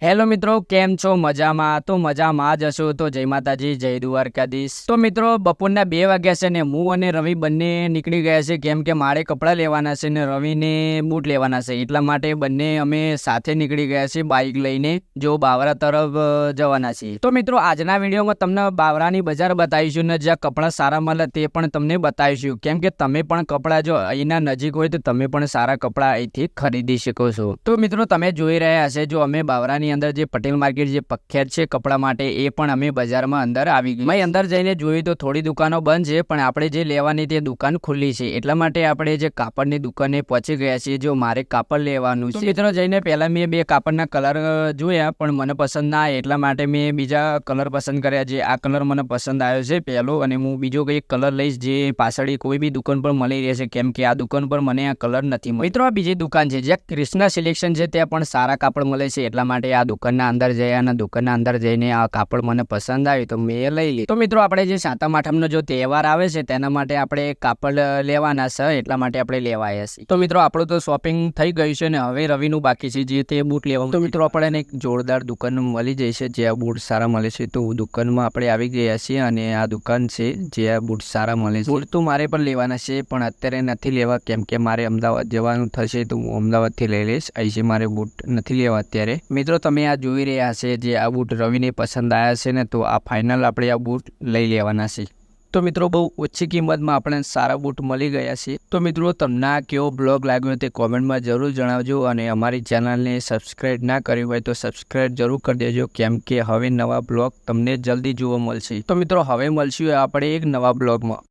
Hello મિત્રો, કેમ છો? મજામાં? તો મજામાં જ હશો. તો જય માતાજી, જય દ્વારકાધીશ. તો મિત્રો, બપોરના બે વાગ્યા છે ને હું અને રવિ બંને નીકળી ગયા છે. કેમ કે મારે કપડાં લેવાના છે ને રવિને બૂટ લેવાના છે. એટલા માટે બંને અમે સાથે નીકળી ગયા છીએ બાઇક લઈને, જો બાવરા તરફ જવાના છીએ. તો મિત્રો, આજના વિડીયોમાં તમને બાવરાની બજાર બતાવીશું ને જ્યાં કપડાં સારા મળે તે પણ તમને બતાવીશું. કેમ કે તમે પણ કપડાં જો અહીંના નજીક હોય તો તમે પણ સારા કપડાં અહીંથી ખરીદી શકો છો. તો મિત્રો, તમે જોઈ રહ્યા હશે જો અમે બાવરાની અંદર જે પટેલ માર્કેટ જે પ્રખ્યાત છે કપડાં માટે, એ પણ અમે બજારમાં અંદર આવી ગઈ મેં અંદર જઈને જોયું તો થોડી દુકાનો બંધ છે, પણ આપણે જે લેવાની તે દુકાન ખુલ્લી છે. એટલા માટે આપણે જે કાપડની દુકાને પહોંચી ગયા છીએ, જો મારે કાપડ લેવાનું છે. મિત્રો જઈને પહેલાં મેં બે કાપડના કલર જોયા, પણ મને પસંદ ના એટલા માટે મેં બીજા કલર પસંદ કર્યા જે આ કલર મને પસંદ આવ્યો છે પહેલો, અને હું બીજો કંઈક કલર લઈશ જે પાછળ કોઈ બી દુકાન પર મળી રહેશે, કેમ કે આ દુકાન પર મને આ કલર નથી મળ્યો. મિત્રો આ બીજી દુકાન છે, જ્યાં ક્રિષ્ના સિલેક્શન છે, ત્યાં પણ સારા કાપડ મળે છે. એટલા માટે આ દુકાનના અંદર જયા અને દુકાનના અંદર જઈને આ કાપડ મને પસંદ આવ્યું તો મેં લઈ લીધું. તો મિત્રો, આપણે જે સાતમ આઠમનો જો તહેવાર આવે છે, તેના માટે આપણે કાપડ લેવાના છે, એટલા માટે આપણે લેવાયા છીએ. તો મિત્રો, આપણું તો શોપિંગ થઈ ગયું છે ને, હવે રવિનું બાકી છે, જે તે બૂટ લેવાનું. તો મિત્રો, આપણને એક જોરદાર દુકાન મળી જાય છે, જે આ બૂટ સારા મળે છે. તો દુકાનમાં આપણે આવી ગયા છીએ અને આ દુકાન છે, જે આ બૂટ સારા મળે છે. બૂટ તો મારે પણ લેવાના છે, પણ અત્યારે નથી લેવા, કેમ કે મારે અમદાવાદ જવાનું થશે, તો હું અમદાવાદથી લઈ લઈશ. અહીંથી મારે બૂટ નથી લેવા અત્યારે. મિત્રો તમે આ જોઈ રહ્યા છે જે આ બૂટ રવિને પસંદ આવ્યા છે ને, તો આ ફાઇનલ આપણે આ બૂટ લઈ લેવાના છે. તો મિત્રો, બહુ ઓછી કિંમતમાં આપણે સારા બૂટ મળી ગયા છે. તો મિત્રો, તમને આ કેવો બ્લોગ લાગ્યો તે કોમેન્ટમાં જરૂર જણાવજો અને અમારી ચેનલને સબસ્ક્રાઈબ ના કરી હોય તો સબસ્ક્રાઈબ જરૂર કરી દેજો, કેમ કે હવે નવા બ્લોગ તમને જલ્દી જોવા મળશે. તો મિત્રો, હવે મળશું આપણે એક નવા બ્લોગમાં.